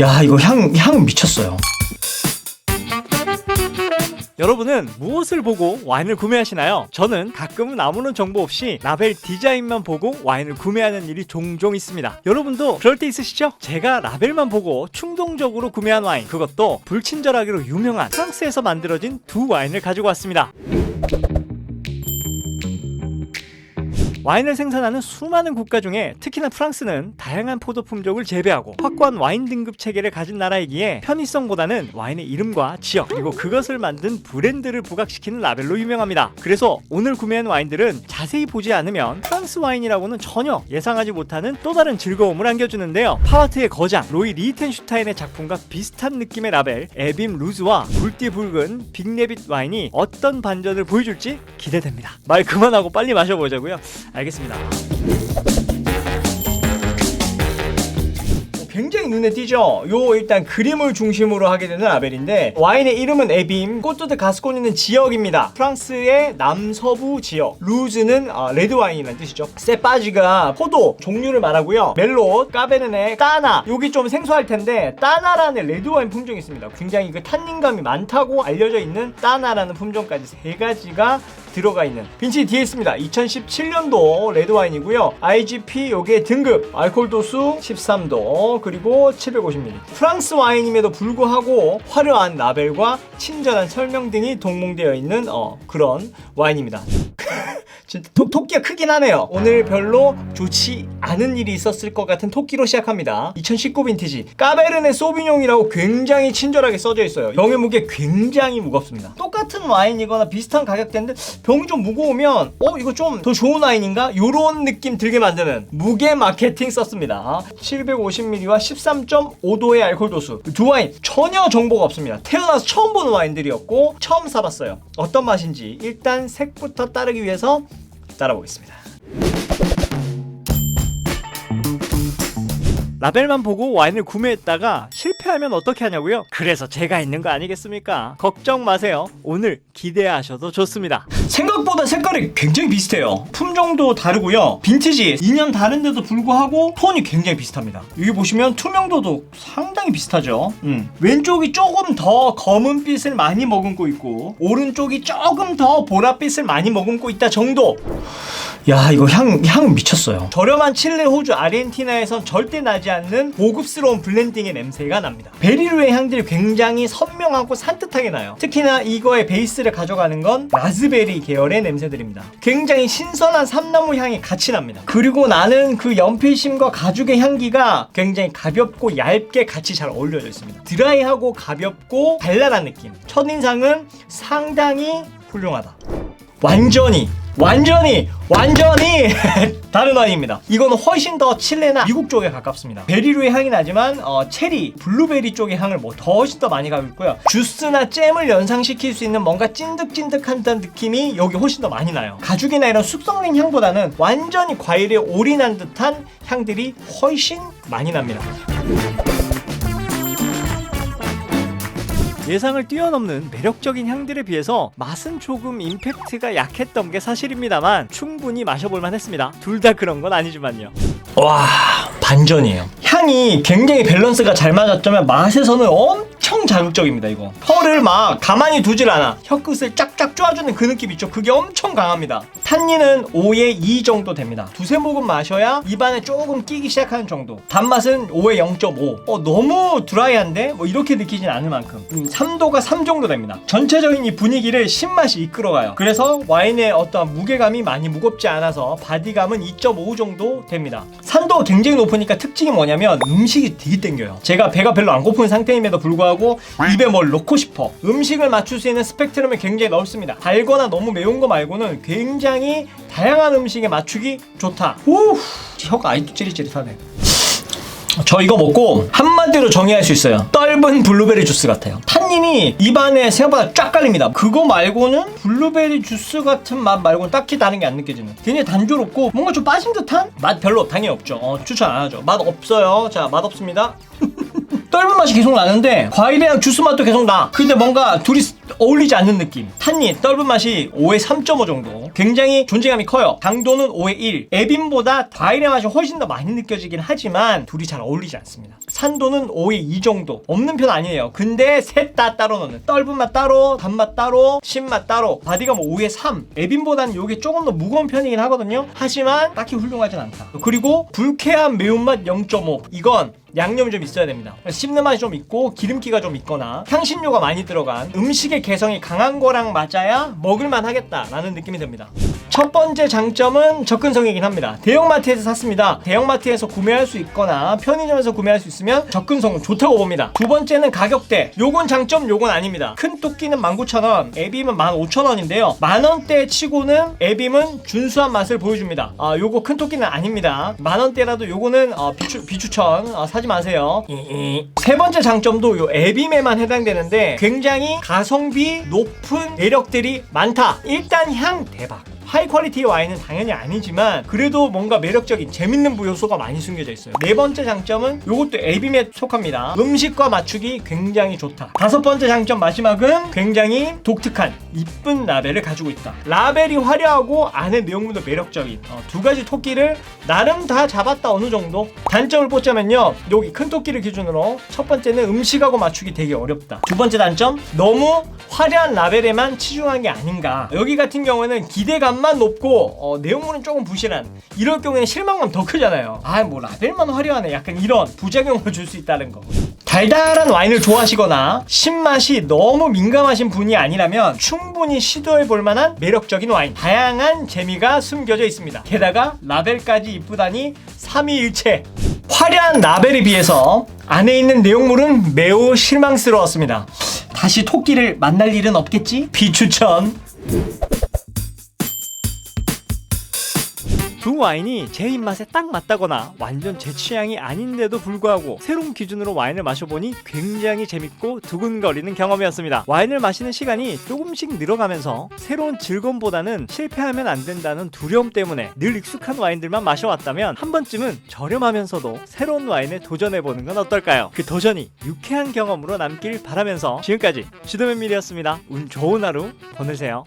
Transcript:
야 이거 향, 향 미쳤어요. 여러분은 무엇을 보고 와인을 구매하시나요? 저는 가끔은 아무런 정보 없이 라벨 디자인만 보고 와인을 구매하는 일이 종종 있습니다. 여러분도 그럴 때 있으시죠? 제가 라벨만 보고 충동적으로 구매한 와인, 그것도 불친절하기로 유명한 프랑스에서 만들어진 두 와인을 가지고 왔습니다. 와인을 생산하는 수많은 국가 중에 특히나 프랑스는 다양한 포도 품종을 재배하고 확고한 와인 등급 체계를 가진 나라이기에 편의성보다는 와인의 이름과 지역 그리고 그것을 만든 브랜드를 부각시키는 라벨로 유명합니다. 그래서 오늘 구매한 와인들은 자세히 보지 않으면 프랑스 와인이라고는 전혀 예상하지 못하는 또 다른 즐거움을 안겨주는데요. 파와트의 거장 로이 리텐슈타인의 작품과 비슷한 느낌의 라벨 에빔 루즈와 굵디 붉은 빅레빗 와인이 어떤 반전을 보여줄지 기대됩니다. 말 그만하고 빨리 마셔보자고요. 알겠습니다. 굉장히 눈에 띄죠? 요 일단 그림을 중심으로 하게 되는 라벨인데 와인의 이름은 에빔, 꼬뚜드 가스코니는 지역입니다. 프랑스의 남서부 지역. 루즈는 아, 레드 와인이라는 뜻이죠. 세파지가 포도 종류를 말하고요. 멜롯, 까베르네, 따나. 여기 좀 생소할 텐데 따나라는 레드 와인 품종이 있습니다. 굉장히 그 탄닌감이 많다고 알려져 있는 따나라는 품종까지 세 가지가 들어가 있는 빈치 뒤에 있습니다. 2017년도 레드 와인이고요. IGP 요게 등급 알코올 도수 13도 그리고 750ml. 프랑스 와인임에도 불구하고 화려한 라벨과 친절한 설명 등이 동봉되어 있는 어, 그런 와인입니다. 진짜 토, 토끼가 크긴 하네요. 오늘 별로 좋지 않은 일이 있었을 것 같은 토끼로 시작합니다. 2019 빈티지 까베르네 소비뇽이라고 굉장히 친절하게 써져 있어요. 병의 무게 굉장히 무겁습니다. 똑같은 와인이거나 비슷한 가격대인데 병이 좀 무거우면 어 이거 좀 더 좋은 와인인가? 요런 느낌 들게 만드는 무게 마케팅 썼습니다. 750ml와 13.5도의 알코올 도수 두 와인 전혀 정보가 없습니다. 태어나서 처음 보는 와인들이었고 처음 사봤어요. 어떤 맛인지 일단 색부터 따르기 위해서 따라보겠습니다. 라벨만 보고 와인을 구매했다가 실패하면 어떻게 하냐고요? 그래서 제가 있는 거 아니겠습니까? 걱정 마세요. 오늘 기대하셔도 좋습니다. 생각보다 색깔이 굉장히 비슷해요. 품종도 다르고요. 빈티지 2년 다른데도 불구하고 톤이 굉장히 비슷합니다. 여기 보시면 투명도도 상당히 비슷하죠. 음. 왼쪽이 조금 더 검은빛을 많이 머금고 있고 오른쪽이 조금 더 보랏빛을 많이 머금고 있다 정도. 야 이거 향, 향 미쳤어요. 저렴한 칠레, 호주, 아르헨티나에선 절대 나지 않는 고급스러운 블렌딩의 냄새가 납니다. 베리류의 향들이 굉장히 선명하고 산뜻하게 나요. 특히나 이거의 베이스를 가져가는 건 라즈베리 계열의 냄새들입니다. 굉장히 신선한 삼나무 향이 같이 납니다. 그리고 나는 그 연필심과 가죽의 향기가 굉장히 가볍고 얇게 같이 잘 어울려져 있습니다. 드라이하고 가볍고 발랄한 느낌. 첫인상은 상당히 훌륭하다. 완전히 완전히 완전히 다른 와인입니다. 이거는 훨씬 더 칠레나 미국 쪽에 가깝습니다. 베리류의 향이 나지만 어, 체리, 블루베리 쪽의 향을 뭐 더 훨씬 더 많이 가고 있고요. 주스나 잼을 연상시킬 수 있는 뭔가 찐득찐득한 듯한 느낌이 여기 훨씬 더 많이 나요. 가죽이나 이런 숙성된 향보다는 완전히 과일에 올인한 듯한 향들이 훨씬 많이 납니다. 예상을 뛰어넘는 매력적인 향들에 비해서 맛은 조금 임팩트가 약했던 게 사실입니다만 충분히 마셔볼만 했습니다. 둘 다 그런 건 아니지만요. 와 반전이에요. 향이 굉장히 밸런스가 잘 맞았지만 맛에서는 엄청 자극적입니다 이거. 혀를 막 가만히 두질 않아. 혀끝을 쫙쫙 쪼아주는 그 느낌 있죠. 그게 엄청 강합니다. 탄닌은 5에 2 정도 됩니다. 두세 모금 마셔야 입안에 조금 끼기 시작하는 정도. 단맛은 5에 0.5. 어 너무 드라이한데 뭐 이렇게 느끼진 않을 만큼. 음, 3도가 3 정도 됩니다. 전체적인 이 분위기를 신맛이 이끌어가요. 그래서 와인의 어떤 무게감이 많이 무겁지 않아서 바디감은 2.5 정도 됩니다. 산도가 굉장히 높으니까 특징이 뭐냐면 음식이 되게 땡겨요. 제가 배가 별로 안 고픈 상태임에도 불구하고 입에 뭘 넣고 싶어. 음식을 맞출 수 있는 스펙트럼이 굉장히 넓습니다. 달거나 너무 매운 거 말고는 굉장히 다양한 음식에 맞추기 좋다. 오, 혀가 아직도 찌릿찌릿하네. 저 이거 먹고 한마디로 정의할 수 있어요. 떫은 블루베리 주스 같아요. 탄닌이 입안에 생각보다 쫙 깔립니다. 그거 말고는 블루베리 주스 같은 맛 말고는 딱히 다른 게 안 느껴지는. 굉장히 단조롭고 뭔가 좀 빠진 듯한 맛 별로 당연히 없죠. 어, 추천 안 하죠. 맛 없어요. 자, 맛 없습니다. 떫은 맛이 계속 나는데 과일이랑 주스 맛도 계속 나. 근데 뭔가 둘이 어울리지 않는 느낌. 탄닌, 떫은 맛이 5에 3.5 정도. 굉장히 존재감이 커요. 당도는 5에 1. 에빈보다 과일의 맛이 훨씬 더 많이 느껴지긴 하지만 둘이 잘 어울리지 않습니다. 산도는 5에 2 정도. 없는 편 아니에요. 근데 셋 다 따로 넣는. 떫은 맛 따로, 단맛 따로, 신맛 따로. 바디가 뭐 5에 3. 에빈보다는 이게 조금 더 무거운 편이긴 하거든요. 하지만 딱히 훌륭하진 않다. 그리고 불쾌한 매운맛 0.5. 이건 양념이 좀 있어야 됩니다. 씹는 맛이 좀 있고 기름기가 좀 있거나 향신료가 많이 들어간 음식의 개성이 강한 거랑 맞아야 먹을만 하겠다라는 느낌이 듭니다. 첫 번째 장점은 접근성이긴 합니다. 대형마트에서 샀습니다. 대형마트에서 구매할 수 있거나 편의점에서 구매할 수 있으면 접근성은 좋다고 봅니다. 두 번째는 가격대. 요건 장점, 요건 아닙니다. 큰 토끼는 19,000원, 에빔은 15,000원인데요. 만원대 치고는 에빔은 준수한 맛을 보여줍니다. 아, 요거 큰 토끼는 아닙니다. 만원대라도 요거는 어, 비추, 비추천 어, 사지 마세요. 세 번째 장점도 요 에빔에만 해당되는데 굉장히 가성비 높은 매력들이 많다. 일단 향 대박. 하이 퀄리티 와인은 당연히 아니지만 그래도 뭔가 매력적인 재밌는 요소가 많이 숨겨져 있어요. 네 번째 장점은 요것도 에빔에 속합니다. 음식과 맞추기 굉장히 좋다. 다섯 번째 장점 마지막은 굉장히 독특한 이쁜 라벨을 가지고 있다. 라벨이 화려하고 안에 내용물도 매력적인 어, 두 가지 토끼를 나름 다 잡았다 어느 정도. 단점을 뽑자면요. 여기 큰 토끼를 기준으로 첫 번째는 음식하고 맞추기 되게 어렵다. 두 번째 단점 너무 화려한 라벨에만 치중한 게 아닌가. 여기 같은 경우에는 기대감 만 높고 어, 내용물은 조금 부실한. 이럴 경우에는 실망감 더 크잖아요. 아 뭐 라벨만 화려하네. 약간 이런 부작용을 줄 수 있다는 거. 달달한 와인을 좋아하시거나 신맛이 너무 민감하신 분이 아니라면 충분히 시도해 볼 만한 매력적인 와인. 다양한 재미가 숨겨져 있습니다. 게다가 라벨까지 이쁘다니 삼위일체. 화려한 라벨에 비해서 안에 있는 내용물은 매우 실망스러웠습니다. 다시 토끼를 만날 일은 없겠지? 비추천. 두 와인이 제 입맛에 딱 맞다거나 완전 제 취향이 아닌데도 불구하고 새로운 기준으로 와인을 마셔보니 굉장히 재밌고 두근거리는 경험이었습니다. 와인을 마시는 시간이 조금씩 늘어가면서 새로운 즐거움보다는 실패하면 안 된다는 두려움 때문에 늘 익숙한 와인들만 마셔왔다면 한 번쯤은 저렴하면서도 새로운 와인에 도전해보는 건 어떨까요? 그 도전이 유쾌한 경험으로 남길 바라면서 지금까지 주도맨밀이었습니다. 운 좋은 하루 보내세요.